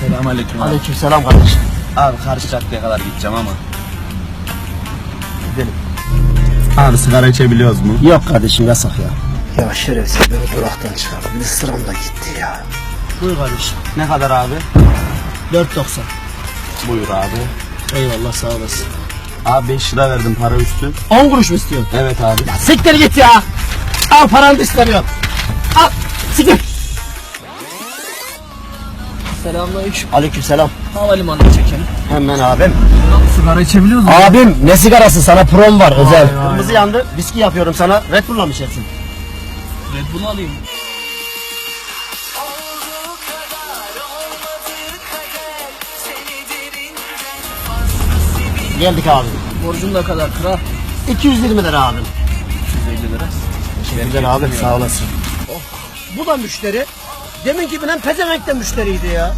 Selamünaleyküm abi. Aleykümselam kardeşim. Abi karşı caddeye kadar gideceğim ama. Gidelim. Abi sigara içebiliyoruz mu? Yok kardeşim yasak ya. Ya şerefsiz beni duraktan çıkardı. Bir de sıram da gitti ya. Buyur kardeşim. Ne kadar abi? 4.90. Buyur abi. Eyvallah sağ olasın. Abi 5 lira verdim para üstü. 10 kuruş mu istiyorsun? Evet abi. Ya siktir git ya. Al paranı da istemiyorum. Al. Siktir. Selamünaleyküm. Aleykümselam. Havalimanına çekelim. Hemen abim. Sigara içebiliyoruz mu? Abim ne sigarası sana prom var özel. Kırmızı yandı. Viski yapıyorum sana. Red Bull'la mı içersin? Red Bull alayım. Geldik abi. Borcum da kadar kral. 220 lira abim. 150 lira. Güzel abi sağ olasın. Oh, bu da müşteri. Demin gibi lan pezevenk de müşteriydi ya.